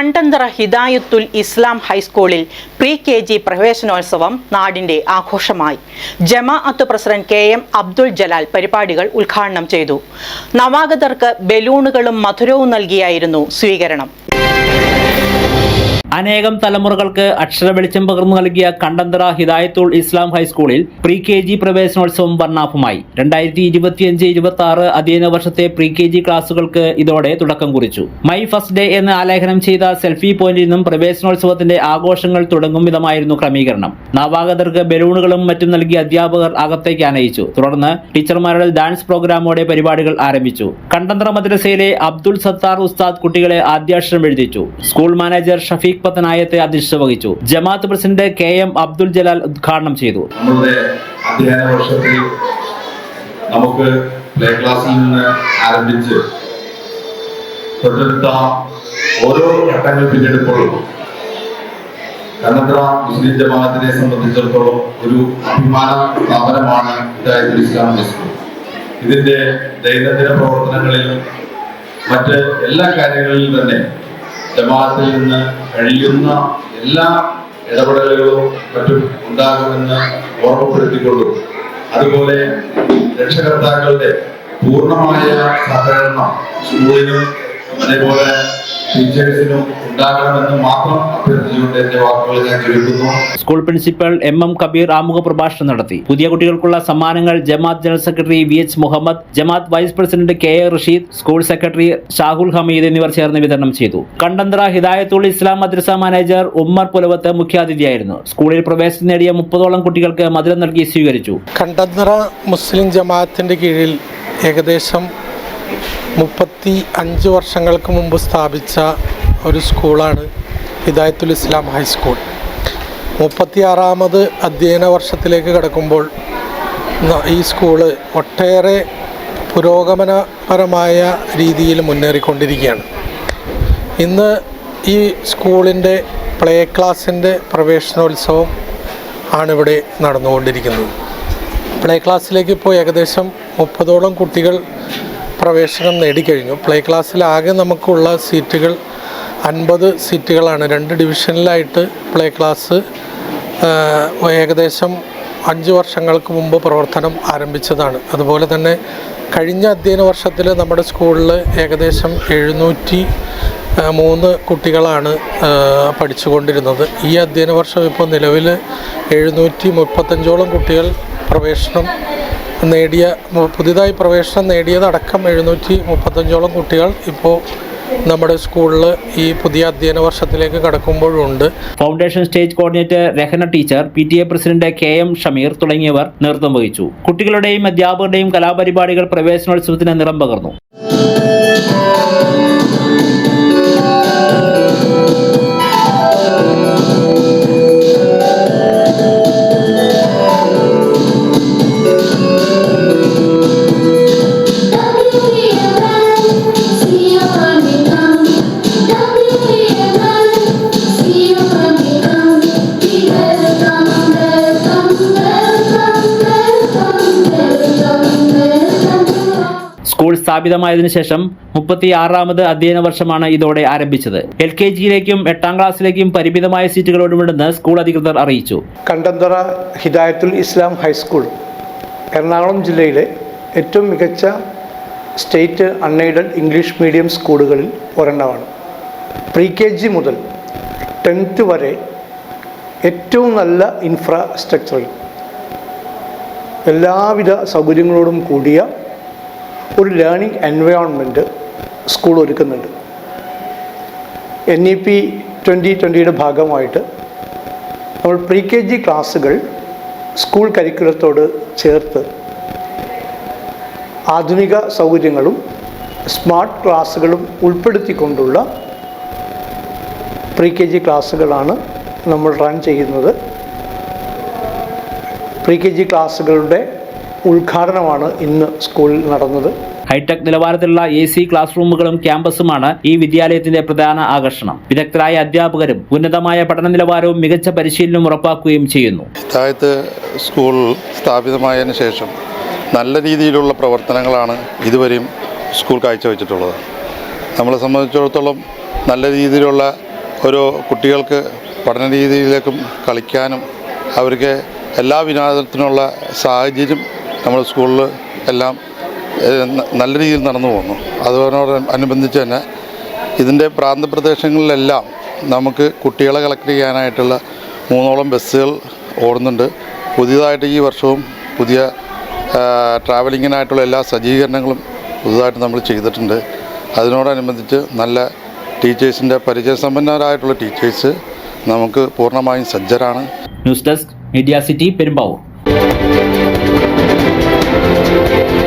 കണ്ടന്തറ ഹിദായത്തുൽ ഇസ്ലാം ഹൈസ്കൂളിൽ pre K G പ്രവേശനോത്സവം നാടിന്റെ ആഘോഷമായി. ജമാഅത്ത് president K M Abdul Jalal പരിപാടികൾ ഉദ്ഘാടനം ചെയ്തു. നവാഗതർക്ക് ബലൂണുകളും മധുരവും നൽകിയായിരുന്നു സ്വീകരണം. അനേകം തലമുറകൾക്ക് അക്ഷര വെളിച്ചം പകർന്നു നൽകിയ കണ്ടന്തറ ഹിദായത്തുൾ ഇസ്ലാം ഹൈസ്കൂളിൽ പ്രീ കെ ജി പ്രവേശനോത്സവം വർണാഭമായി. രണ്ടായിരത്തി ഇരുപത്തിയഞ്ച് ഇരുപത്തി ആറ് അധ്യയന വർഷത്തെ പ്രീ കെ ജി ക്ലാസുകൾക്ക് ഇതോടെ തുടക്കം കുറിച്ചു. മൈ ഫസ്റ്റ് ഡേ എന്ന് ആലേഖനം ചെയ്ത സെൽഫി പോയിന്റിൽ നിന്നും പ്രവേശനോത്സവത്തിന്റെ ആഘോഷങ്ങൾ തുടങ്ങും വിധമായിരുന്നു ക്രമീകരണം. നവാഗതർക്ക് ബലൂണുകളും മറ്റും നൽകി അധ്യാപകർ അകത്തേക്ക് ആനയിച്ചു. തുടർന്ന് ടീച്ചർമാരുടെ ഡാൻസ് പ്രോഗ്രാമോടെ പരിപാടികൾ ആരംഭിച്ചു. കണ്ടന്തറ മദ്രസയിലെ അബ്ദുൾ സത്താർ ഉസ്താദ് കുട്ടികളെ ആദ്യാക്ഷരം എഴുതിച്ചു. സ്കൂൾ മാനേജർ ഷഫീഖ് പത്തനായത്തെ അധ്യക്ഷത വഹിച്ചു ജമാഅത്ത് president K M Abdul Jalal ഉദ്ഘാടനം ചെയ്തു. നമുക്ക് പ്ലേ ക്ലാസ്സിൽ നിന്ന് ആരംഭിച്ച് തൊട്ടടുത്ത ഓരോ ഘട്ടങ്ങൾ പിന്നിടുമ്പോഴും കണ്ണത്ര മുസ്ലിം ജമാഅത്തിനെ സംബന്ധിച്ചിടത്തോളം ഒരു അഭിമാന സ്ഥാപനമാണ് ഹിദായത്തുൽ ഇസ്ലാം ഇതിന്റെ ദൈനംദിന പ്രവർത്തനങ്ങളിലും മറ്റ് എല്ലാ കാര്യങ്ങളിലും തന്നെ ജമാഅത്തിൽ നിന്ന് കഴിയുന്ന എല്ലാ ഇടപെടലുകളും മറ്റും ഉണ്ടാകുമെന്ന് ഓർമ്മപ്പെടുത്തിക്കൊള്ളും. അതുപോലെ രക്ഷകർത്താക്കളുടെ പൂർണമായ സഹകരണം സ്കൂളിനും അതേപോലെ ടീച്ചേഴ്സിനും ഉണ്ടാകണമെന്ന് മാത്രം അഭ്യർത്ഥിച്ചുകൊണ്ട് എന്റെ വാക്കുകൾ ഞാൻ ചുരുക്കുന്നു school principal M M Kabeer ആമുഖ പ്രഭാഷണം നടത്തി. പുതിയ കുട്ടികൾക്കുള്ള സമ്മാനങ്ങൾ ജമാഅത്ത് general secretary V H Muhammad Jamaat vice president K A Rasheed school secretary Shahul Hameed എന്നിവർ ചേർന്ന് വിതരണം ചെയ്തു. കണ്ടന്തറ ഹിദായത്തുൾ ഇസ്ലാം മദ്രസ മാനേജർ ഉമ്മർ പുലവത്ത് മുഖ്യാതിഥിയായിരുന്നു. സ്കൂളിൽ പ്രവേശനം നേടിയ മുപ്പതോളം കുട്ടികൾക്ക് മധുരം നൽകി സ്വീകരിച്ചു. കണ്ടന്തറ മുസ്ലിം ജമാഅത്തിന്റെ കീഴിൽ ഏകദേശം മുപ്പത്തി അഞ്ച് വർഷങ്ങൾക്ക് മുമ്പ് സ്ഥാപിച്ച ഒരു സ്കൂളാണ് ഹിദായത്തുൽ ഇസ്ലാം ഹൈസ്കൂൾ മുപ്പത്തിയാറാമത് അധ്യയന വർഷത്തിലേക്ക് കടക്കുമ്പോൾ ഈ സ്കൂൾ ഒട്ടേറെ പുരോഗമനപരമായ രീതിയിൽ മുന്നേറിക്കൊണ്ടിരിക്കുകയാണ്. ഇന്ന് ഈ സ്കൂളിന്റെ പ്ലേ ക്ലാസ്സിന്റെ പ്രവേശനോത്സവം ആണിവിടെ നടന്നുകൊണ്ടിരിക്കുന്നത്. പ്ലേ ക്ലാസ്സിലേക്ക് ഇപ്പോൾ ഏകദേശം മുപ്പതോളം കുട്ടികൾ പ്രവേശനം നേടിക്കഴിഞ്ഞു. പ്ലേ ക്ലാസ്സിലാകെ നമുക്കുള്ള സീറ്റുകൾ അൻപത് സീറ്റുകളാണ്. രണ്ട് ഡിവിഷനിലായിട്ട് പ്ലേ ക്ലാസ് ഏകദേശം അഞ്ച് വർഷങ്ങൾക്ക് മുമ്പ് പ്രവർത്തനം ആരംഭിച്ചതാണ്. അതുപോലെ തന്നെ കഴിഞ്ഞ അധ്യയന വർഷത്തിൽ നമ്മുടെ സ്കൂളിൽ ഏകദേശം എഴുന്നൂറ്റി മൂന്ന് കുട്ടികളാണ് പഠിച്ചുകൊണ്ടിരുന്നത്. ഈ അധ്യയന വർഷം ഇപ്പോൾ നിലവിൽ എഴുന്നൂറ്റി മുപ്പത്തഞ്ചോളം കുട്ടികൾ പ്രവേശനം നേടിയ പുതിയതായി പ്രവേശനം നേടിയതടക്കം എഴുന്നൂറ്റി മുപ്പത്തഞ്ചോളം കുട്ടികൾ ഇപ്പോൾ നമ്മുടെ സ്കൂളിൽ ഈ പുതിയ അധ്യയന വർഷത്തിലേക്ക് കടക്കുമ്പോഴുണ്ട്. Foundation stage coordinator Rahana teacher P T A president K M Shameer തുടങ്ങിയവർ നേതൃത്വം വഹിച്ചു. കുട്ടികളുടെയും അധ്യാപകരുടെയും കലാപരിപാടികൾ പ്രവേശനോത്സവത്തിന് നിറം പകർന്നു. സ്ഥാപിതമായതിനു ശേഷം മുപ്പത്തി ആറാമത് അധ്യയന വർഷമാണ് ഇതോടെ ആരംഭിച്ചത്. എൽ കെ ജിയിലേക്കും എട്ടാം ക്ലാസ്സിലേക്കും പരിമിതമായ സീറ്റുകളോടുമുണ്ടെന്ന് സ്കൂൾ അധികൃതർ അറിയിച്ചു. കണ്ടന്തറ ഹിദായത്തുൽ ഇസ്ലാം ഹൈസ്കൂൾ എറണാകുളം ജില്ലയിലെ ഏറ്റവും മികച്ച സ്റ്റേറ്റ് അൺഎയ്ഡഡ് ഇംഗ്ലീഷ് മീഡിയം സ്കൂളുകളിൽ ഒരെണ്ണമാണ്. പ്രീ കെ ജി മുതൽ ടെൻത്ത് വരെ ഏറ്റവും നല്ല ഇൻഫ്രാസ്ട്രക്ചറിൽ എല്ലാവിധ സൗകര്യങ്ങളോടും കൂടിയ ഒരു ലേണിംഗ് എൻവയോൺമെന്റ് സ്കൂൾ ഒരുക്കുന്നുണ്ട്. എൻ ഇ പി ട്വന്റി ട്വന്റിയുടെ ഭാഗമായിട്ട് നമ്മൾ പ്രീ കെ ജി ക്ലാസ്സുകൾ സ്കൂൾ കരിക്കുലത്തോട് ചേർത്ത് ആധുനിക സൗകര്യങ്ങളും സ്മാർട്ട് ക്ലാസ്സുകളും ഉൾപ്പെടുത്തിക്കൊണ്ടുള്ള പ്രീ കെ ജി ക്ലാസ്സുകളാണ് നമ്മൾ റൺ ചെയ്യുന്നത്. പ്രീ കെ ജി ക്ലാസ്സുകളുടെ ഉദ്ഘാടനമാണ് ഇന്ന് സ്കൂളിൽ നടന്നത്. ഹൈടെക് നിലവാരത്തിലുള്ള എ സി ക്ലാസ് റൂമുകളും ക്യാമ്പസുമാണ് ഈ വിദ്യാലയത്തിന്റെ പ്രധാന ആകർഷണം. വിദഗ്ധരായ അധ്യാപകരും ഉന്നതമായ പഠന നിലവാരവും മികച്ച പരിശീലനവും ഉറപ്പാക്കുകയും ചെയ്യുന്നു. ഹിദായത്ത് സ്കൂൾ സ്ഥാപിതമായതിനു ശേഷം നല്ല രീതിയിലുള്ള പ്രവർത്തനങ്ങളാണ് ഇതുവരെയും സ്കൂൾ കാഴ്ചവെച്ചിട്ടുള്ളത്. നമ്മളെ സംബന്ധിച്ചിടത്തോളം നല്ല രീതിയിലുള്ള ഒരു കുട്ടികൾക്ക് പഠന രീതിയിലേക്കും കളിക്കാനും അവർക്ക് എല്ലാ വിനോദത്തിനുള്ള സാഹചര്യം നമ്മുടെ സ്കൂളിൽ എല്ലാം നല്ല രീതിയിൽ നടന്നു പോകുന്നു അതോടൊപ്പം അനുബന്ധിച്ച് തന്നെ ഇതിന്റെ പ്രാന്തപ്രദേശങ്ങളിലെല്ലാം നമുക്ക് കുട്ടികളെ കളക്ട് ചെയ്യാനായിട്ടുള്ള മൂന്നോളം ബസ്സുകൾ ഓടുന്നുണ്ട്. പുതിയതായിട്ട് ഈ വർഷവും പുതിയ ട്രാവലിങ്ങിനായിട്ടുള്ള എല്ലാ സജ്ജീകരണങ്ങളും പുതുതായിട്ട് നമ്മൾ ചെയ്തിട്ടുണ്ട്. അതിനോടനുബന്ധിച്ച് നല്ല ടീച്ചേഴ്സിന്റെ പരിചയസമ്പന്നരായിട്ടുള്ള ടീച്ചേഴ്സ് നമുക്ക് പൂർണമായും സജ്ജരാണ്. News desk media city Perumbavoor. Thank you.